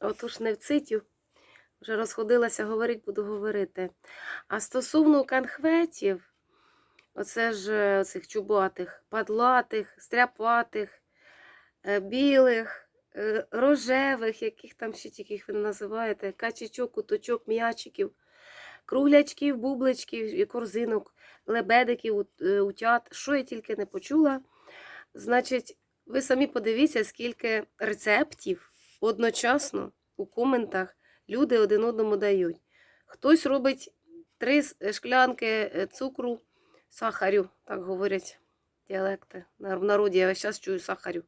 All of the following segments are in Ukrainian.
Отож, не вцитю. Вже розходилася говорити, буду говорити. А стосовно канхветів, оце ж е, цих чубатих, падлатих, стряпатих, е, білих, е, рожевих, яких там ще тільки ви називаєте, качечок, куточок, м'ячиків, круглячків, бубличків, і корзинок, лебедиків, утят, що я тільки не почула. Значить, ви самі подивіться, скільки рецептів одночасно у коментах люди один одному дають. Хтось робить три шклянки е, цукру, сахарю, так говорять діалекти. В народі я весь час чую сахарю.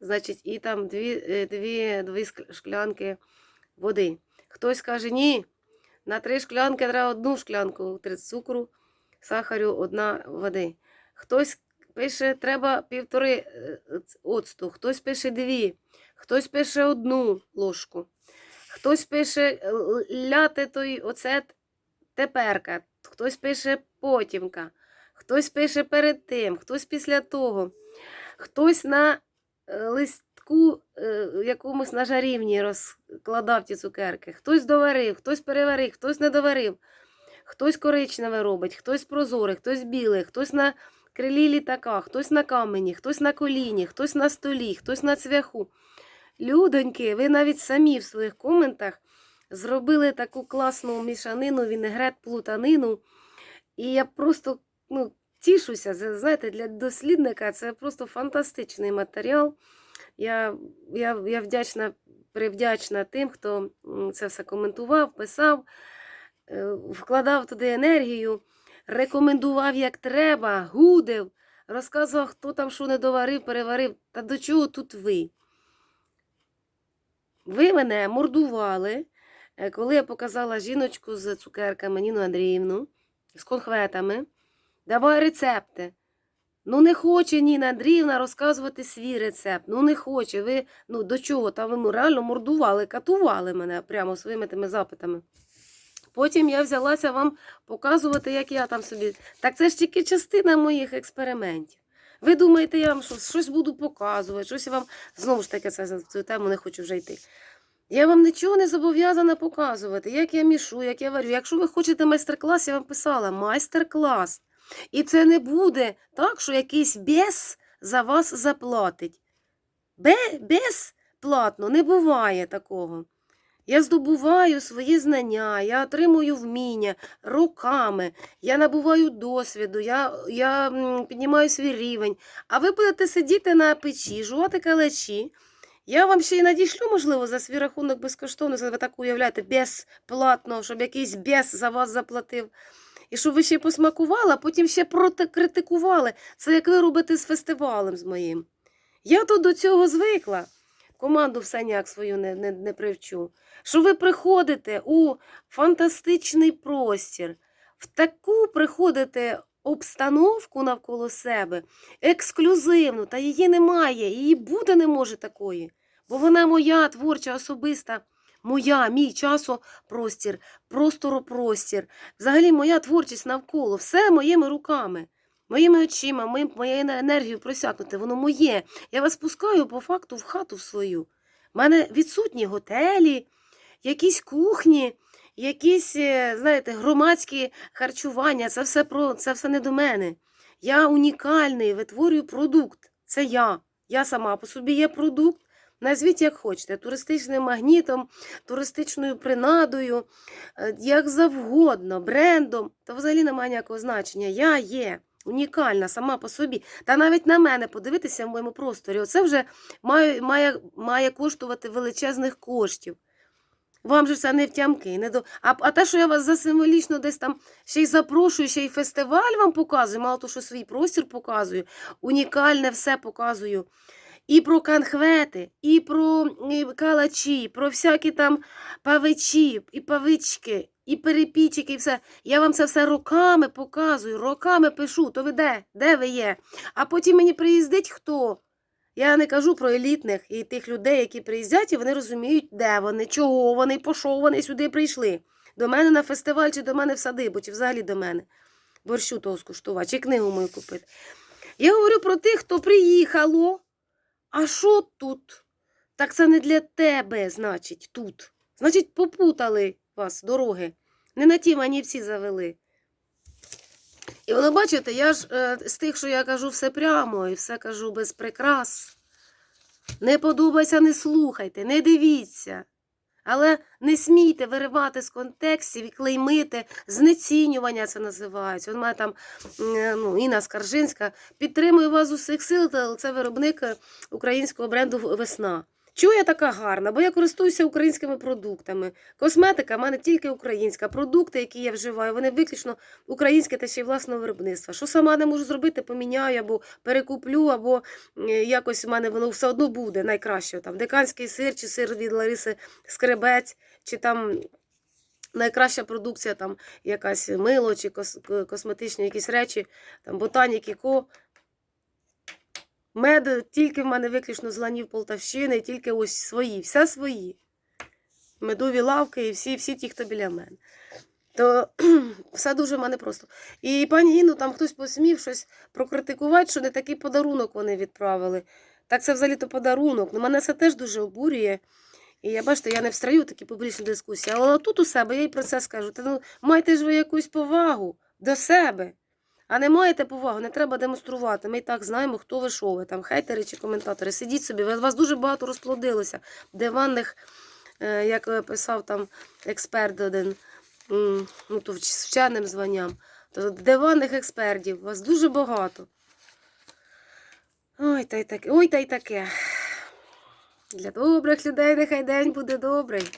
Значить, і там дві, е, дві, дві шклянки води. Хтось каже, ні, на три шклянки треба одну шклянку три цукру, сахарю, одна води. Хтось пише, треба півтори е, оцту, хтось пише дві, хтось пише одну ложку. Хтось пише е, ляти той оцет теперка, хтось пише потімка, хтось пише перед тим, хтось після того, хтось на е, листку е, якомусь на жарівні розкладав ті цукерки, хтось доварив, хтось переварив, хтось не доварив, хтось коричневе робить, хтось прозоре, хтось біле, хтось на крилі літака, хтось на камені, хтось на коліні, хтось на столі, хтось на цвяху. Людоньки, ви навіть самі в своїх коментах зробили таку класну мішанину, вінегрет, плутанину. І я просто ну, тішуся. Знаєте, для дослідника це просто фантастичний матеріал. Я, я, я вдячна, привдячна тим, хто це все коментував, писав, е, вкладав туди енергію, рекомендував як треба, гудив, розказував, хто там що не доварив, переварив. Та до чого тут ви? Ви мене мордували, е, коли я показала жіночку з цукерками Ніну Андріївну, з конхветами. Давай рецепти. Ну, не хоче Ніна Андріївна розказувати свій рецепт. Ну, не хоче. Ви ну, до чого? Та ви реально мордували, катували мене прямо своїми тими запитами. Потім я взялася вам показувати, як я там собі. Так це ж тільки частина моїх експериментів. Ви думаєте, я вам щось, щось буду показувати, щось я вам знову ж таки це в цю тему не хочу вже йти. Я вам нічого не зобов'язана показувати, як я мішу, як я варю. Якщо ви хочете майстер-клас, я вам писала майстер-клас. І це не буде так, що якийсь бес за вас заплатить. Бе, безплатно не буває такого. Я здобуваю свої знання, я отримую вміння роками, я набуваю досвіду, я, я піднімаю свій рівень. А ви будете сидіти на печі, жувати калачі. Я вам ще й надішлю, можливо, за свій рахунок безкоштовно, це ви так уявляєте, безплатно, щоб якийсь бес за вас заплатив. І щоб ви ще посмакували, а потім ще протикритикували. Це як ви робите з фестивалем з моїм. Я тут до цього звикла. Команду все ніяк свою не, не, не привчу. Що ви приходите у фантастичний простір, в таку приходите обстановку навколо себе, ексклюзивну, та її немає, її буде не може такої. Бо вона моя творча, особиста, моя, мій часопростір, просторопростір. Взагалі моя творчість навколо, все моїми руками, моїми очима, моєю енергією просякнуте, воно моє. Я вас пускаю по факту в хату в свою. У мене відсутні готелі, якісь кухні, якісь, е, знаєте, громадські харчування. Це все, про, це все не до мене. Я унікальний, витворюю продукт. Це я. Я сама по собі є продукт. Назвіть як хочете, туристичним магнітом, туристичною принадою, е, як завгодно, брендом. Та взагалі немає ніякого значення. Я є унікальна сама по собі. Та навіть на мене подивитися в моєму просторі. Оце вже має, має, має коштувати величезних коштів. Вам же це не втямки. Не до... а, а те, що я вас за символічно десь там ще й запрошую, ще й фестиваль вам показую, мало того, що свій простір показую, унікальне все показую. І про канхвети, і про калачі, про всякі там павичі, і павички, і перепічики, і все. Я вам це все роками показую, роками пишу. То ви де? Де ви є? А потім мені приїздить хто? Я не кажу про елітних і тих людей, які приїздять, і вони розуміють, де вони, чого вони, по що вони сюди прийшли. До мене на фестиваль, чи до мене в садибу, чи взагалі до мене. Борщу того скуштувати, чи книгу мою купити. Я говорю про тих, хто приїхало. А що тут? Так це не для тебе, значить, тут. Значить, попутали вас дороги. Не на ті манівці завели. І воно, бачите, я ж е, з тих, що я кажу все прямо і все кажу без прикрас. Не подобається, не слухайте, не дивіться. Але не смійте виривати з контекстів і клеймити, знецінювання це називається. От мене там ну, Інна Скаржинська. Підтримую вас з усіх сил, це виробник е, українського бренду Весна. Чого я така гарна? Бо я користуюся українськими продуктами. Косметика в мене тільки українська. Продукти, які я вживаю, вони виключно українське та ще й власного виробництва. Що сама не можу зробити, поміняю або перекуплю, або якось в мене воно все одно буде найкраще. Там деканський сир чи сир від Лариси Скребець, чи там найкраща продукція, там якась мило чи кос- косметичні якісь речі, там ботаніки, ко. Мед тільки в мене виключно з ланів Полтавщини, тільки ось свої, все свої. Медові лавки і всі, всі ті, хто біля мене. То все дуже в мене просто. І пані Інну там хтось посмів щось прокритикувати, що не такий подарунок вони відправили. Так це взагалі то подарунок. Ну, мене це теж дуже обурює. І я бачите, я не встраю такі публічні дискусії. Але тут у себе я їй про це скажу. Та ну майте ж ви якусь повагу до себе. А не маєте повагу, не треба демонструвати. Ми і так знаємо, хто ви що ви, там хейтери чи коментатори. Сидіть собі, вас дуже багато розплодилося. Диванних, е, як писав там експерт один, ну, то вченим званням. То диванних експертів, вас дуже багато. Ой, та й таке, ой, та й таке. Для добрих людей нехай день буде добрий.